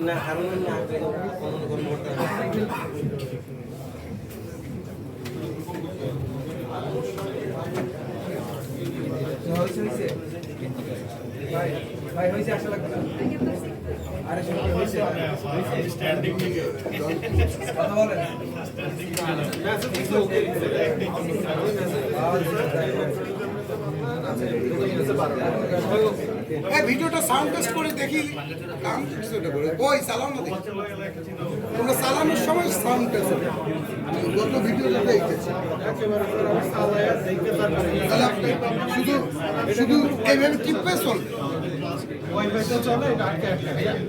না হারুন না কোনো কোনো করতে হয়েছে হয়েছে ভাই ভাই হয়েছে আরে কথা বলেন এই ভিডিওটা সাউন্ড টেস্ট করে দেখি কাম কিছুটা করে। ওই চালাও না দেখি। তোমরা চালানোর সময় সাউন্ড টেস্ট গত ভিডিওটা দেখতেছি তাহলে আপনি শুধু শুধু এইভাবে টিপে চলবে এই, আপনি-